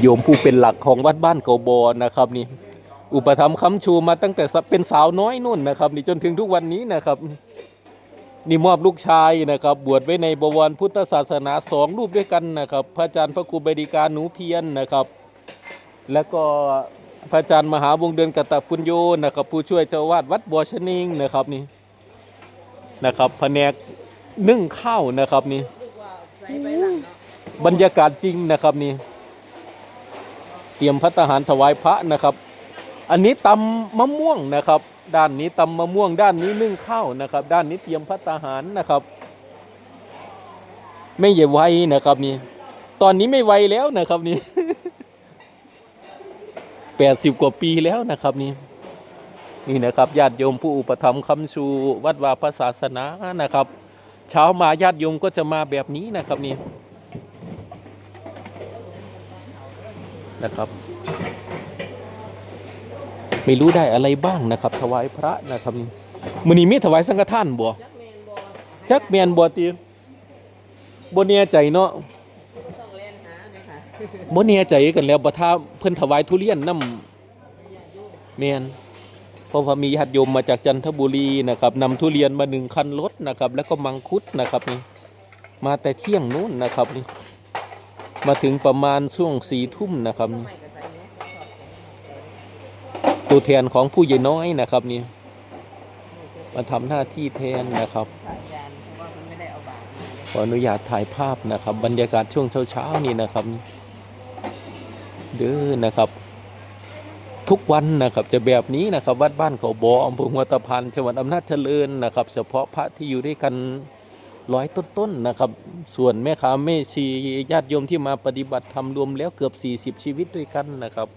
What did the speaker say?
โยมผู้เป็นหลักของวัดบ้านเกาบอนะครับนี่ อุปถัมภ์ค้ำชูมาตั้งแต่เป็นสาวน้อยนุ่นนะครับ นี่จนถึงทุกวันนี้นะครับ นี่มอบลูกชายนะครับ บวชไว้ในบวรพุทธศาสนาสองรูปด้วยกันนะครับ พระอาจารย์พระครูบดีการหนูเพียรนะครับ แล้วก็พระอาจารย์มหาวงศ์เดือนกตปุญโยนะครับ ผู้ช่วยเจ้าอาวาดวัดบัวชนิงนะครับนี่นะครับแผนกนึ่งข้าวนะครับนี่บรรยากาศจริงนะครับนี่ เตรียมพัตตาหารถวายพระนะครับ อันนี้ตำมะม่วงนะครับ ด้านนี้ตำมะม่วง ด้านนี้นึ่งข้าวนะครับ ด้านนี้เตรียมพัตตาหารนะครับ ไม่ใหญ่ไวนะครับนี่ ตอนนี้ไม่ไวแล้วนะครับนี่แปดสิบกว่าปีแล้วนะครับนี่นี่นะครับญาติโยมผู้อุปถัมภ์คำชูวัดวาพระศาสนานะครับ เช้ามาญาติโยมก็จะมาแบบนี้นะครับนี่ นะครับ ไม่รู้ได้อะไรบ้างนะครับ ถวายพระนะครับนี่มือนี้มีถวายสังฆทานบ่จักแมนบ่ตีบ่แน่ใจเนาะต้องเล่นหาไหมคะบ่แน่ใจกันแล้วบ่ถ้าเพิ่นถวายทุเรียนนํแม่นเพราะว่ามีญาติโยมมาจากจันทบุรีนะครับนำทุเรียนมาหนึ่งคันรถนะครับ แล้วก็มังคุดนะครับนี่มาแต่เที่ยงนู้นนะครับนี่ มาถึงประมาณช่วงสี่ทุ่มนะครับ ตัวแทนของผู้ใหญ่น้อยนะครับนี่มาทำหน้าที่แทนนะครับขออนุญาตถ่ายภาพนะครับ บรรยากาศช่วงเช้าๆนี่นะครับเด้อนะครับ ทุกวันนะครับจะแบบนี้นะครับ วัดบ้านเขาบออำเภอหัวตะพานจังหวัดอำนาจเจริญนะครับ เฉพาะพระที่อยู่ด้วยกัน ร้อยต้นๆนะครับ ส่วนแม่ค้าแม่ชีญาติโยมที่มาปฏิบัติธรรมรวมแล้วเกือบ 40 ชีวิตด้วยกันนะครับ